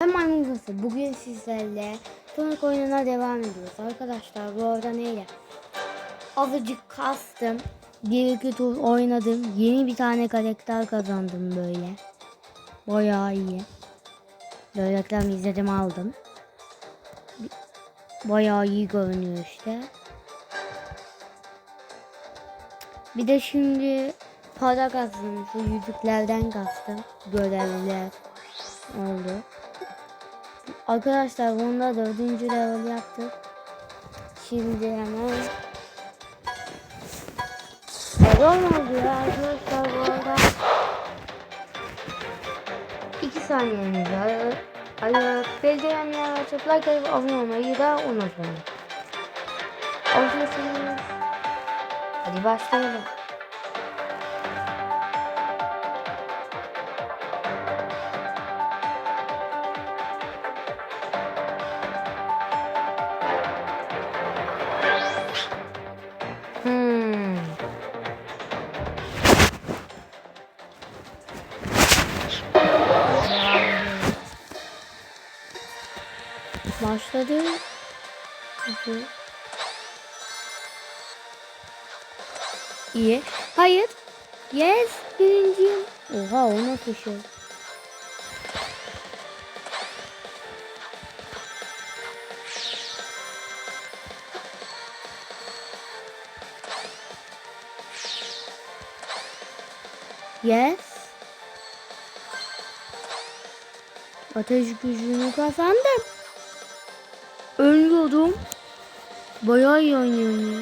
Ben Maymun Kızı. Bugün sizlerle Sonic oyununa devam ediyoruz. Arkadaşlar bu arada neyle? Azıcık kastım. Bir iki tur oynadım. Yeni bir tane karakter kazandım böyle. Bayağı iyi. Böyle reklam izledim aldım. Bayağı iyi görünüyor işte. Bir de şimdi para kastım. Şu yüzüklerden kastım. Görevliler oldu. Arkadaşlar bunda dördüncü level yaptık. Şimdi hemen Evet olmadı ya arkadaşlar bu arada 2 saniyemiz var. Hayır, bildirimler açıp like atıp abone olmayı da unutmayın. Olsun. Hadi başlayalım. Başladı. İyi. Hayır. Yes. Birinciyim. Oha o nasıl şey? Yes. Ateş gücünü kazandım. Ölüyordum. Bayağı iyi oynuyorum ya.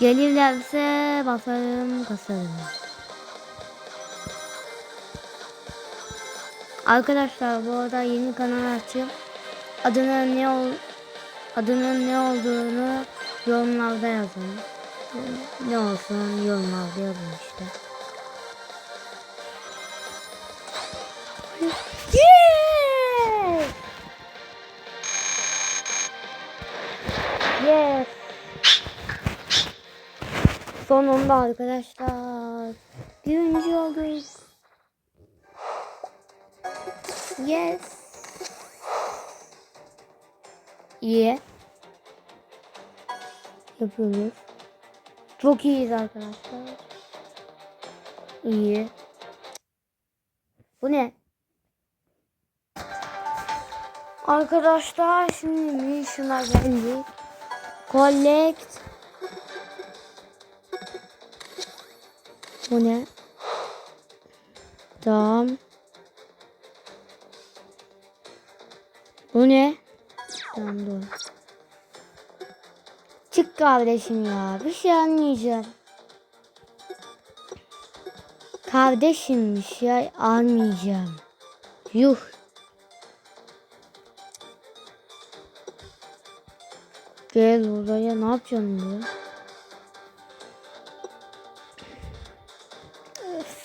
Gelirlerse basarım kasarım. Arkadaşlar bu arada yeni kanal açıp adının ne ol adının ne olduğunu yorumlarda yazın. Ne olsun yorumlarda yazın işte. Yes! Yes! Sonunda arkadaşlar. Birinci olduk. Yes. İyi. Yapıyoruz. Çok iyiyiz arkadaşlar. İyi. Bu ne? Arkadaşlar şimdi mission'a geldik. Collect. Bu ne? Tamam. Bu ne? Tamam dur. Çık kardeşim ya. Bir şey anlayacağım. Kardeşimmiş ya almayacağım. Yuh. Gel oraya ne yapacaksın ya? Öf,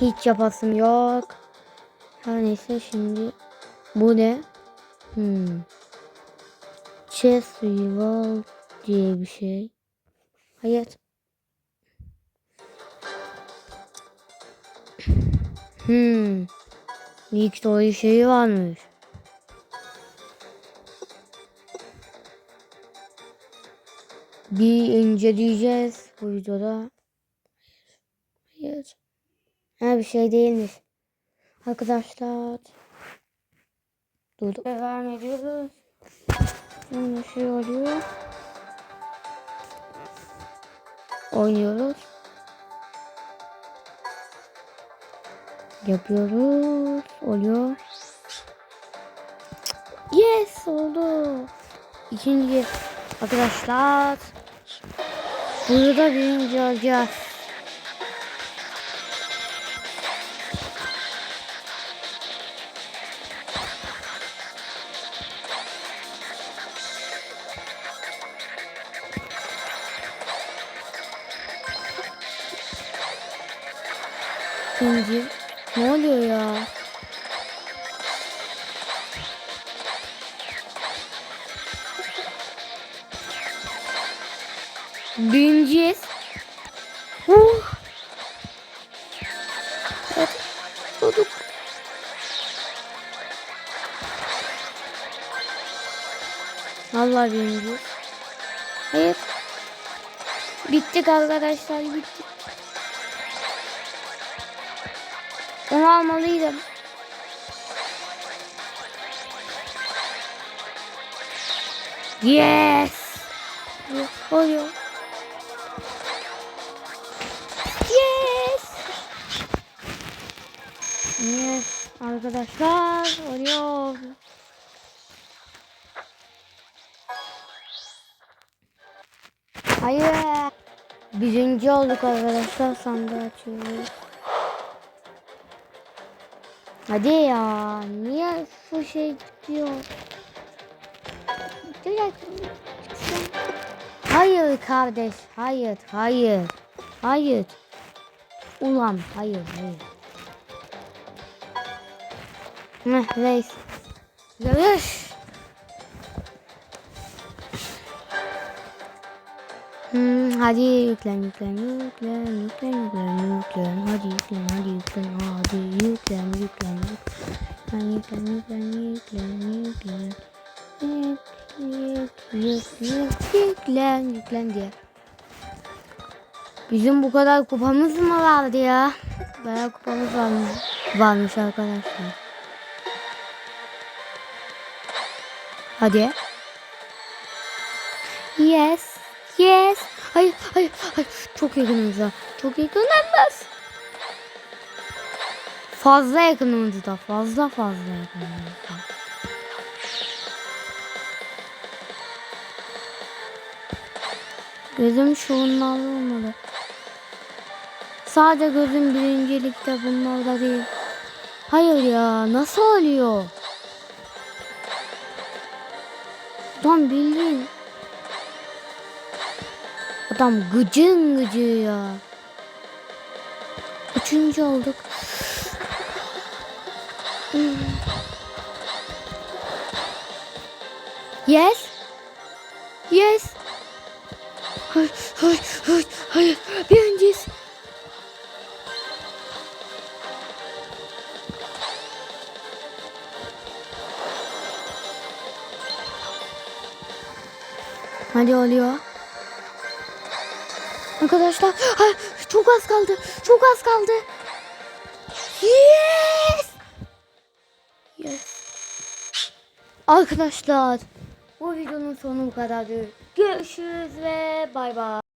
Hiç yapasım yok. Her neyse şimdi bu ne? Hmm. Chess Rival diye bir şey. Hayat. Hmm. Victory şeyi varmış. Bir inceleyeceğiz bu videoda. Hayır. Ha bir şey değilmiş. Arkadaşlar. Dur. Devam ediyoruz. Şimdi şey oluyor. Oynuyoruz. Yapıyoruz. Oluyor. Yes oldu. İkinci arkadaşlar. Burada birinci olacağız. İkinci. Ne oluyor ya? Birinciyiz. Uh. Evet. Bulduk. Vallahi birinciyiz. Hayır. Bittik arkadaşlar bittik. Onu almalıydım. Yes. Oluyor. Yes. Yes. Arkadaşlar oluyor. Hayır. Birinci olduk arkadaşlar. Sandığı açıyoruz. Hadi ya. Niye şu şey gidiyor? Hayır kardeş. Hayır. Hayır. Hayır. Ulan. Hayır. Hayır. Heh, reis. Yarış. Hmm, hadi yüklen yüklen yüklen yüklen yüklen yüklen hadi yüklen hadi yüklen hadi yüklen yüklen yüklen yüklen yüklen yüklen yüklen yük yük yük yüklen yüklen diye. Bizim bu kadar kupamız mı vardı ya? Bayağı kupamız varmış, varmış arkadaşlar. Hadi. Hayır, hayır, hayır. Çok yakınımızda. Çok yakınımız. Fazla yakınımızda. Fazla fazla yakınımızda. Gözüm şunlarda olmalı. Sadece gözüm birincilikte bunlarda değil. Hayır ya nasıl oluyor? Tam bildiğin Adam gıcın gıcı ya. Üçüncü olduk. Yes. Yes. Hayır, hayır, hayır, hayır. Birinciyiz. Hadi oluyor. Arkadaşlar ay, çok az kaldı. Çok az kaldı. Yes. Yes. Arkadaşlar bu videonun sonu bu kadardı. Görüşürüz ve bay bay.